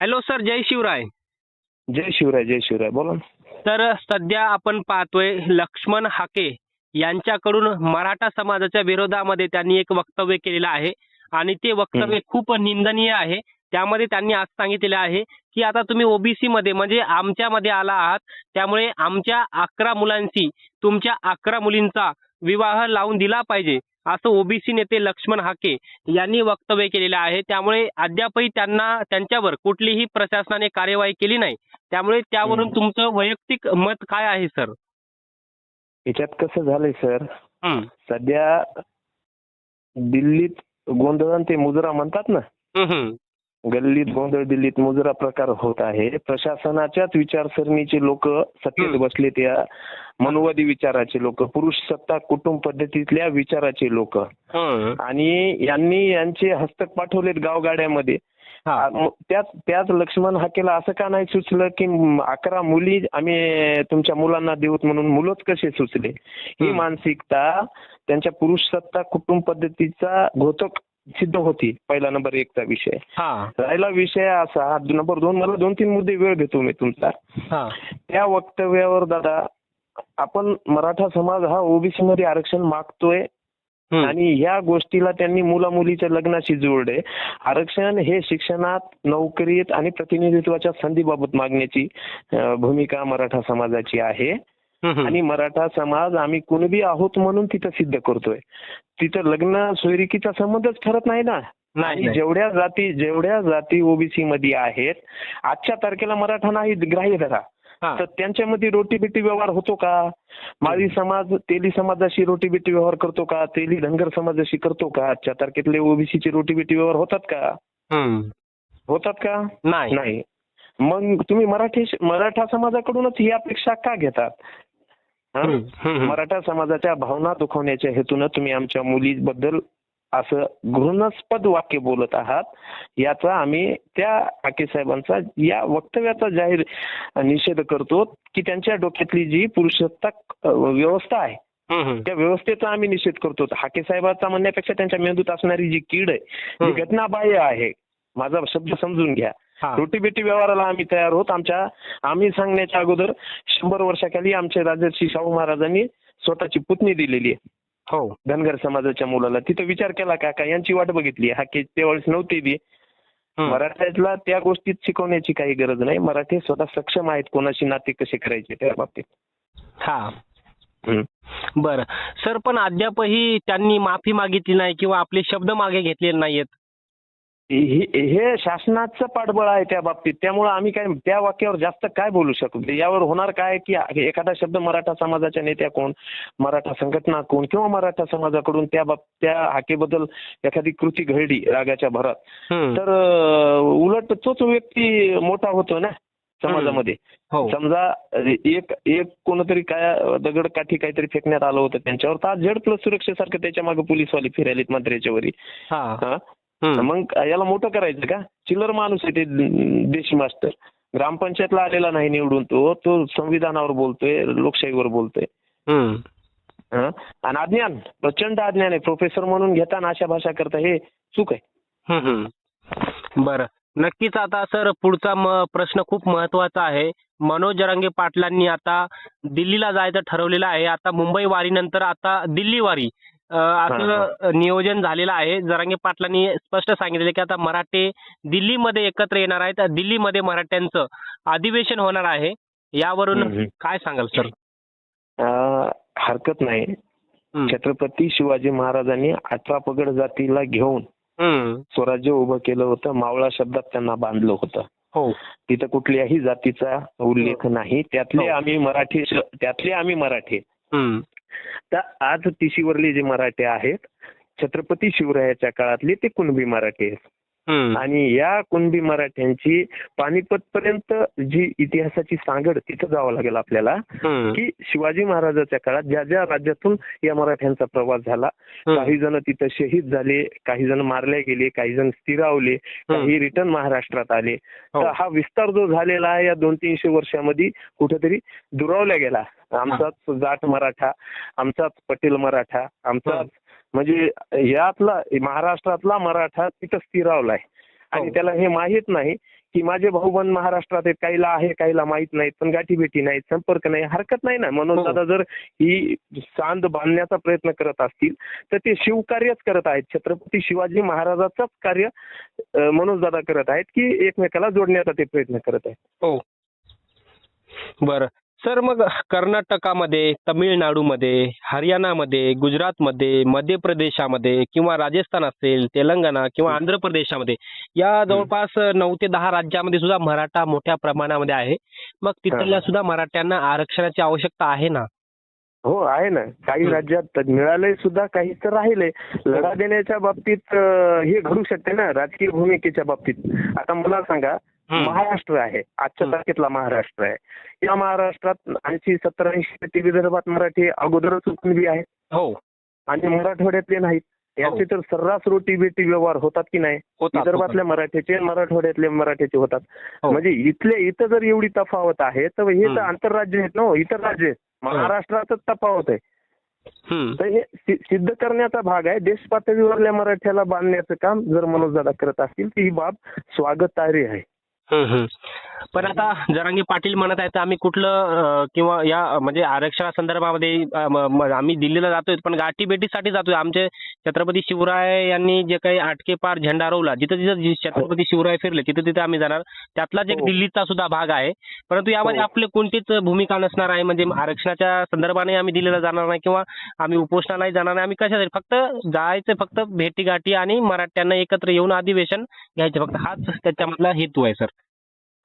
Hello sir जय शिवराय जय शिवराय जय शिवराय बोला ना. तर सध्या आपण पाहतोय लक्ष्मण हाके यांच्याकडून मराठा समाजाच्या विरोधामध्ये त्यांनी एक वक्तव्य केलेलं आहे आणि ते वक्तव्य खूप निंदनीय आहे. त्यामध्ये त्यांनी आज सांगितलेलं आहे की आता तुम्ही ओबीसी मध्ये म्हणजे आमच्यामध्ये आला आहात. त्यामुळे आमच्या अकरा मुलांशी तुमच्या अकरा मुलींचा विवाह लावून दिला पाहिजे असं ओबीसी नेते लक्ष्मण हाके यांनी वक्तव्य केलेलं आहे त्यामुळे अद्यापही त्यांना त्यांच्यावर कुठलीही प्रशासनाने कार्यवाही केली नाही त्यामुळे त्यावरून. तुमचं वैयक्तिक मत काय आहे सर याच्यात कसं झालंय सर हम्म. सध्या दिल्लीत गोंधळ आणि ते मुजरा म्हणतात ना. गल्लीत गोंधळ दिल्लीत मुजरा प्रकार होत आहे प्रशासनाच्याच विचारसरणीचे लोक सत्तेत. बसले त्या मनुवादी विचाराचे लोक पुरुष सत्ता कुटुंब पद्धतीतल्या विचाराचे लोक. आणि यांनी यांचे हस्तक पाठवलेत गावगाड्यामध्ये त्याच त्याच लक्ष्मण हाकेला असं का नाही सुचलं की अकरा मुली आम्ही तुमच्या मुलांना देऊत म्हणून मुलंच कसे सुचले ही. मानसिकता त्यांच्या पुरुष सत्ता कुटुंब पद्धतीचा घोतक सिद्ध होती पहिला नंबर एकचा विषय. हा. राहिला विषय असा नंबर दोन मला दोन तीन मुद्दे वेळ घेतो मी तुमचा. हा. त्या वक्तव्यावर दादा आपण मराठा समाज हा ओबीसी मध्ये आरक्षण मागतोय. आणि ह्या गोष्टीला त्यांनी मुला मुलीच्या लग्नाशी जोडले. आरक्षण हे शिक्षणात नोकरीत आणि प्रतिनिधित्वाच्या संधीबाबत मागण्याची भूमिका मराठा समाजाची आहे. आणि मराठा समाज आम्ही कुणबी आहोत म्हणून तिथं सिद्ध करतोय. तिथं लग्न सोयरिकीचा संबंधच ठरत नाही ना. नाही. जेवढ्या जाती जेवढ्या जाती ओबीसी मध्ये आहेत आजच्या तारखेला मराठा नाही ग्राह्य धरा. तर त्यांच्यामध्ये रोटीबेटी व्यवहार होतो का? माळी समाज तेली समाजाशी रोटीबेटी व्यवहार करतो का? तेली धनगर समाजाशी करतो का? आजच्या तारखेतले ओबीसीचे रोटीबेटी व्यवहार होतात का. होतात का? नाही. नाही. मग तुम्ही मराठी मराठा समाजाकडूनच ही अपेक्षा का घेतात. मराठा समाजाच्या भावना दुखवण्याच्या हेतून तुम्ही आमच्या मुलीबद्दल असं घृणास्पद वाक्य बोलत आहात याचा आम्ही त्या हाके साहेबांचा या वक्तव्याचा जाहीर निषेध करतो की त्यांच्या डोक्यातली जी पुरुषसत्ताक व्यवस्था आहे. त्या व्यवस्थेचा आम्ही निषेध करतो हाके साहेबांचा म्हणण्यापेक्षा त्यांच्या मेंदूत असणारी जी कीड आहे. जी घटनाबाह्य आहे माझा शब्द समजून घ्या. रोटीबेटी व्यवहाराला आम्ही तयार होत. आमच्या आम्ही सांगण्याच्या अगोदर शंभर वर्षाखाली आमच्या राजर्षी शाहू महाराजांनी स्वतःची पुतणी दिलेली आहे. हो. धनगर समाजाच्या मुलाला. तिथं विचार केला का का यांची वाट बघितली हा की त्यावेळेस नव्हती हम्म. मराठ्याला त्या गोष्टीत शिकवण्याची काही गरज नाही. मराठी स्वतः सक्षम आहेत. कोणाशी नाते कसे करायचे त्या बाबतीत. हा. बरं. सर पण अद्यापही त्यांनी माफी मागितली नाही किंवा आपले शब्द मागे घेतलेले नाहीयेत. हे शासनाचं पाठबळ आहे त्या बाबतीत. त्यामुळे आम्ही काय त्या वाक्यावर जास्त काय बोलू शकतो यावर होणार काय की एखादा शब्द मराठा समाजाच्या नेत्या कोण मराठा संघटना कोण किंवा मराठा समाजाकडून त्या बाब त्या हाकेबद्दल एखादी कृती घडली रागाच्या भरात. तर उलट तोच व्यक्ती मोठा होतो ना समाजामध्ये. हो. समजा एक एक कोणतरी काय दगड काठी काहीतरी फेकण्यात आलं होतं त्यांच्यावर तर आज झेड प्लस सुरक्षेसारखं त्याच्यामागे पोलीसवाले फिरायलेत मंत्र्याच्या वरी. मग याला मोठं करायचं का? चिल्लर माणूस आहे ते देश मास्टर. ग्रामपंचायतला आलेला नाही निवडून तो. तो संविधानावर बोलतोय लोकशाहीवर बोलतोय. हम्म. हा? आणि अज्ञान प्रचंड अज्ञान आहे. प्रोफेसर म्हणून घेताना अशा भाषा करता हे चूक आहे. बरं. नक्कीच आता सर पुढचा प्रश्न खूप महत्त्वाचा आहे. मनोज जरांगे पाटलांनी आता दिल्लीला जायचं ठरवलेलं आहे. आता मुंबई वारीनंतर आता दिल्ली वारी. असं नियोजन झालेलं आहे. जरांगे पाटलांनी स्पष्ट सांगितलेलं की आता मराठे दिल्लीमध्ये एकत्र येणार आहेत. दिल्लीमध्ये मराठ्यांचं अधिवेशन होणार आहे. यावरून. काय सांगाल? सर हरकत नाही. छत्रपती शिवाजी महाराजांनी अठरा पगड जातीला घेऊन. स्वराज्य उभं केलं होतं. मावळा शब्दात त्यांना बांधलं होतं. हो. तिथं कुठल्याही जातीचा उल्लेख नाही. त्यातले हो. आम्ही मराठी त्यातले आम्ही मराठी. तर आज टीसीवरली जे मराठे आहेत छत्रपती शिवरायाच्या काळातले ते कुणबी मराठे आहेत. आणि या कुणबी मराठ्यांची पानिपत पर्यंत जी इतिहासाची सांगड तिथं जावं लागेल आपल्याला. की शिवाजी महाराजाच्या काळात ज्या ज्या राज्यातून या मराठ्यांचा प्रवास झाला. काही जण तिथं शहीद झाले काही जण मारले गेले काही जण स्थिरावले काही रिटर्न महाराष्ट्रात आले हो. तर हा विस्तार जो झालेला आहे या दोन तीनशे वर्षामध्ये कुठेतरी दुरावला गेला आमचाच जाट मराठा आमचाच पटेल मराठा आमचाच म्हणजे यातला महाराष्ट्रातला मराठा तिथं स्थिरावलाय. आणि हो. त्याला हे माहीत नाही की माझे भाऊ बंद महाराष्ट्रात आहेत काहीला आहे काहीला माहीत नाहीत पण गाठी भेटी नाहीत संपर्क नाही हरकत नाही ना. मनोज हो. दादा जर ही सांद बांधण्याचा प्रयत्न करत असतील तर ते शिवकार्यच करत आहेत. छत्रपती शिवाजी महाराजाचंच कार्य मनोज दादा करत आहेत की एकमेकाला जोडण्याचा ते प्रयत्न करत आहेत. हो. बरं. सर मग कर्नाटकामध्ये तमिळनाडूमध्ये हरियाणामध्ये गुजरातमध्ये मध्य प्रदेशामध्ये किंवा राजस्थान असेल तेलंगणा किंवा आंध्र प्रदेशामध्ये या जवळपास नऊ ते दहा राज्यामध्ये सुद्धा मराठा मोठ्या प्रमाणामध्ये आहे. मग तिथल्या सुद्धा मराठ्यांना आरक्षणाची आवश्यकता आहे ना? हो आहे ना. काही. राज्यात मिळालंय सुद्धा काही तर राहिले लढा देण्याच्या बाबतीत हे घडू शकते ना राजकीय भूमिकेच्या बाबतीत. आता मला सांगा महाराष्ट्र आहे. आजच्या हं. तारखेतला महाराष्ट्र आहे. या महाराष्ट्रात ऐंशी सत्तर ऐंशी विदर्भात मराठी अगोदरच कुणबी आहेत. हो. आणि मराठवाड्यातले नाहीत. याचे तर सर्रास रोटी बेटी व्यवहार होतात की नाही? विदर्भातल्या मराठ्याचे आणि मराठवाड्यातले मराठ्याचे होतात. हो. म्हणजे इथले इथं जर एवढी तफावत आहे तर हे तर हं. आंतरराज्य आहेत ना हो, इतर राज्य आहेत. महाराष्ट्रातच तफावत आहे. तर हे सिद्ध करण्याचा भाग आहे. देश पातळीवरल्या मराठ्याला बांधण्याचं काम जर मनोज दादा करत असतील तर ही बाब स्वागतार्ह आहे. पण आता जरांगे पाटील म्हणत आहेत आम्ही कुठलं किंवा या म्हणजे आरक्षणा संदर्भामध्ये अं, म- म- आम्ही दिल्लीला जातोय पण गाठी भेटीसाठी जातोय. आमचे छत्रपती शिवराय यांनी जे काही आटके पार झेंडा रोवला जिथं जिथं छत्रपती शिवराय फिरले तिथं तिथं आम्ही जाणार. त्यातलाच एक हो. दिल्लीचा सुद्धा भाग आहे. परंतु यामध्ये हो. आपली कोणतीच भूमिका नसणार आहे म्हणजे आरक्षणाच्या संदर्भाने आम्ही दिल्लीला जाणार नाही किंवा आम्ही उपोषणालाही जाणार नाही. आम्ही कशासाठी फक्त जायचं फक्त भेटीगाठी आणि मराठ्यांना एकत्र येऊन अधिवेशन घ्यायचे फक्त हाच त्याच्यामधला हेतू आहे सर.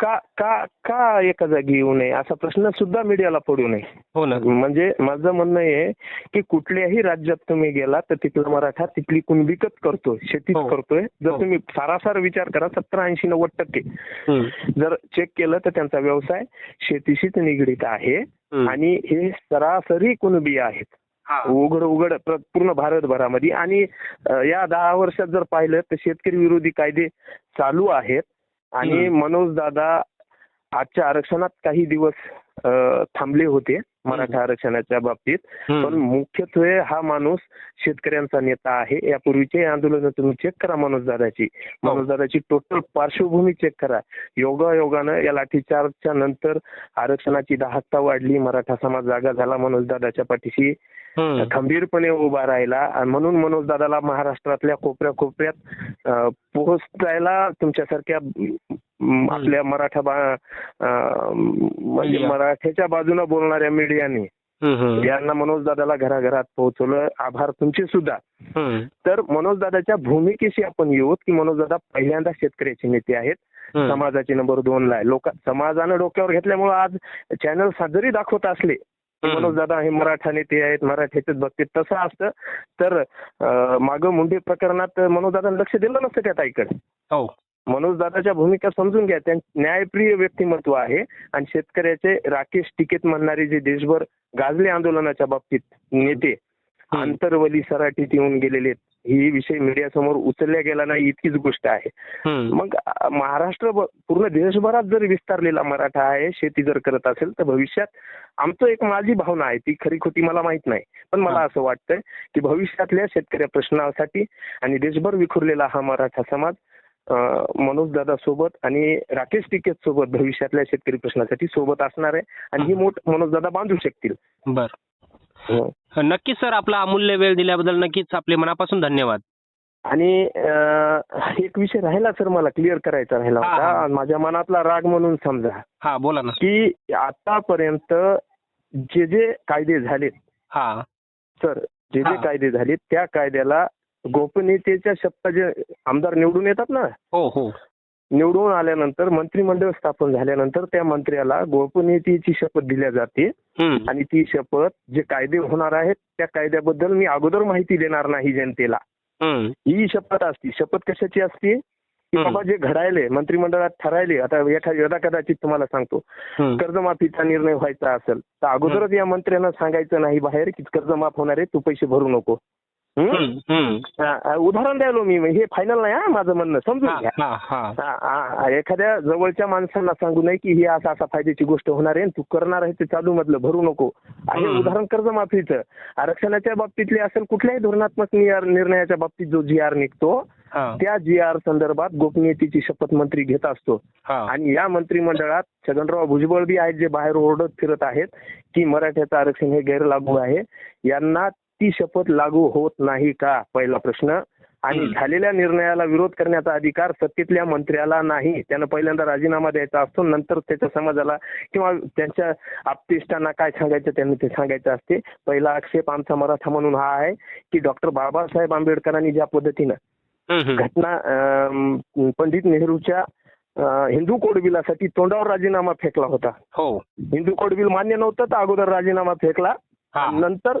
का का का एका जागी येऊ नये असा प्रश्न सुद्धा मीडियाला पडू नये हो ना म्हणजे माझं म्हणणं आहे की कुठल्याही राज्यात तुम्ही गेला तर तिथला मराठा तिथली कुणबिकच करतोय शेतीच हो. करतोय जर हो. तुम्ही सारासार विचार करा सत्तर ऐंशी नव्वद टक्के. जर चेक केलं तर त्यांचा व्यवसाय शेतीशीच निगडीत आहे. आणि हे सरासरी कुणबी आहेत. उघड उघड प्र- पूर्ण भारतभरामध्ये आणि या दहा वर्षात जर पाहिलं तर शेतकरी विरोधी कायदे चालू आहेत आणि. मनोज दादा आजच्या आरक्षणात काही दिवस थांबले होते मराठा आरक्षणाच्या बाबतीत पण. मुख्यत्वे हा माणूस शेतकऱ्यांचा नेता आहे यापूर्वीचे आंदोलन तुम्ही चेक करा मनोज दादाची हो. मनोज दादाची टोटल पार्श्वभूमी चेक करा योगा योगानं या लाठीचार्जच्या नंतर आरक्षणाची दाहकता वाढली मराठा समाज जागा झाला मनोज दादाच्या पाठीशी. खंबीरपणे उभा राहिला आणि म्हणून मनोज दादाला महाराष्ट्रातल्या कोपऱ्या कोपऱ्यात पोहोचायला तुमच्यासारख्या आपल्या मराठा म्हणजे. मराठ्याच्या बाजूने बोलणाऱ्या मीडियाने. यांना मनोज दादाला घराघरात पोहोचवलं आभार तुमचे सुद्धा. तर मनोज दादाच्या भूमिकेशी आपण येऊ की मनोज दादा पहिल्यांदा शेतकऱ्याचे नेते आहेत. समाजाचे नंबर दोन ला आहे लोक समाजानं डोक्यावर घेतल्यामुळे आज चॅनल जरी दाखवत असले. मनोज दादा हे मराठा नेते आहेत मराठ्याच्याच बाबतीत तसं असतं तर माग मुंडे प्रकरणात मनोज दादा लक्ष दिलं नसतं त्या ताईकडे हो. मनोज दादाच्या भूमिका समजून घ्या. त्यां न्यायप्रिय व्यक्तिमत्व आहे आणि शेतकऱ्याचे राकेश टिकेत म्हणणारे जे देशभर गाजले आंदोलनाच्या बाबतीत नेते. आंतरवली सराटीत येऊन गेलेले आहेत. ही विषय मीडियासमोर उचलल्या गेला नाही इतकीच गोष्ट आहे. मग महाराष्ट्र पूर्ण देशभरात जर विस्तारलेला मराठा आहे शेती जर करत असेल तर भविष्यात आमचं एक माझी भावना आहे ती खरी खोटी मला माहीत नाही पण मला. असं वाटतंय की भविष्यातल्या शेतकऱ्या प्रश्नासाठी आणि देशभर विखुरलेला हा मराठा समाज मनोज दादा सोबत आणि राकेश टिकेत सोबत भविष्यातल्या शेतकरी प्रश्नासाठी सोबत असणार आहे आणि ही मोठ मनोज दादा बांधू शकतील बर हो. नक्कीच सर आपला अमूल्य वेळ दिल्याबद्दल नक्कीच आपले मनापासून धन्यवाद. आणि एक विषय राहिला सर मला क्लिअर करायचा राहिला. होता. माझ्या मनातला राग म्हणून समजा. हा बोला ना. की आतापर्यंत जे जे कायदे झालेत हा. सर जे जे. कायदे झालेत त्या कायद्याला गोपनीयतेच्या शपथा जे आमदार निवडून येतात ना हो हो. निवडून आल्यानंतर मंत्रिमंडळ स्थापन झाल्यानंतर त्या मंत्र्याला गोपनीयतेची शपथ दिल्या जाते. आणि ती शपथ जे कायदे होणार आहेत त्या कायद्याबद्दल मी अगोदर माहिती देणार नाही जनतेला. ही शपथ असते शपथ कशाची असते की. बाबा जे घडायले मंत्रिमंडळात ठरायले आता एखाद्या कदाचित तुम्हाला सांगतो. कर्जमाफीचा निर्णय व्हायचा असेल तर अगोदरच या मंत्र्यांना सांगायचं नाही बाहेर की कर्ज माफ होणार आहे तू पैसे भरू नको हम्म. हम्म. उदाहरण द्यायलो मी हे फायनल नाही हा माझं म्हणणं समजून घ्या एखाद्या जवळच्या माणसांना सांगू नये की ही असा असा फायद्याची गोष्ट होणार आहे आणि तू करणार आहे ते चालू मधलं भरू नको आहे हम्म. उदाहरण कर्जमाफीचं आरक्षणाच्या बाबतीतले असेल कुठल्याही धोरणात्मक निर्णयाच्या बाबतीत जो जी आर निघतो हा त्या जी आर संदर्भात गोपनीयतेची शपथ मंत्री घेत असतो आणि या मंत्रिमंडळात छगनराव भुजबळ बी आहेत जे बाहेर ओरडत फिरत आहेत की मराठ्याचं आरक्षण हे गैरलागू आहे यांना ती शपथ लागू होत नाही का? पहिला प्रश्न. आणि. झालेल्या निर्णयाला विरोध करण्याचा अधिकार सत्तेतल्या मंत्र्याला नाही. त्यानं पहिल्यांदा राजीनामा द्यायचा असतो नंतर त्याच्या समाजाला किंवा त्यांच्या आपतिष्टांना काय सांगायचं त्यांनी ते सांगायचं असते. पहिला आक्षेप आमचा मराठा म्हणून हा आहे की डॉक्टर बाबासाहेब आंबेडकरांनी ज्या पद्धतीनं. घटना पंडित नेहरूच्या हिंदू कोड बिलासाठी तोंडावर राजीनामा फेकला होता. हो. हिंदू कोड बिल मान्य नव्हतं तर अगोदर राजीनामा फेकला. नंतर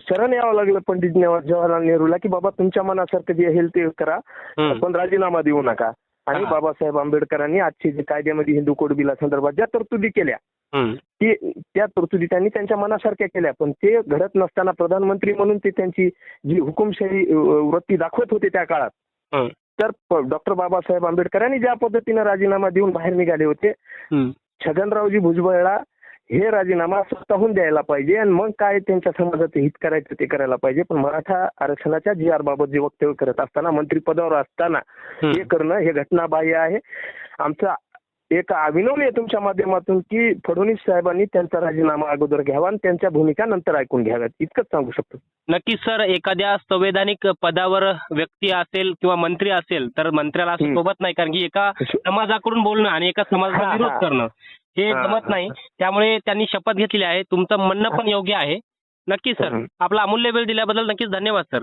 शरण यावं लागलं पंडित जवाहरलाल नेहरूला की बाबा तुमच्या मनासारखं जे असेल ते करा. पण राजीनामा देऊ नका आणि. बाबासाहेब आंबेडकरांनी आजचे जे कायद्यामध्ये हिंदू कोड बिलासंदर्भात ज्या तरतुदी केल्या. ते त्या तरतुदी त्यांनी त्यांच्या मनासारख्या केल्या पण ते घडत नसताना प्रधानमंत्री म्हणून ते त्यांची जी हुकुमशाही वृत्ती दाखवत होते त्या काळात. तर डॉक्टर बाबासाहेब आंबेडकरांनी ज्या पद्धतीनं राजीनामा देऊन बाहेर निघाले होते. छगनरावजी भुजबळला हे राजीनामा स्वतःहून द्यायला पाहिजे आणि मग काय त्यांच्या समाजाचं हित करायचं ते करायला पाहिजे पण मराठा आरक्षणाच्या जी आर बाबत जे वक्तव्य करत असताना मंत्रिपदावर असताना हे. करणं हे घटनाबाह्य आहे आमचा एक अभिनवनी आहे तुमच्या माध्यमातून की फडणवीस साहेबांनी त्यांचा राजीनामा अगोदर घ्यावा आणि त्यांच्या भूमिका नंतर ऐकून घ्याव्यात इतकंच सांगू शकतो नक्कीच सर एखाद्या संवैधानिक पदावर व्यक्ती असेल किंवा मंत्री असेल तर मंत्र्याला. सोबत नाही कारण की एका समाजाकडून बोलणं आणि एका समाजाचा विरोध. करणं हे जमत नाही. त्यामुळे त्यांनी शपथ घेतलेली आहे. तुमचं म्हणणं पण योग्य आहे. नक्कीच सर. आपला अमूल्य वेळ दिल्याबद्दल नक्कीच धन्यवाद सर.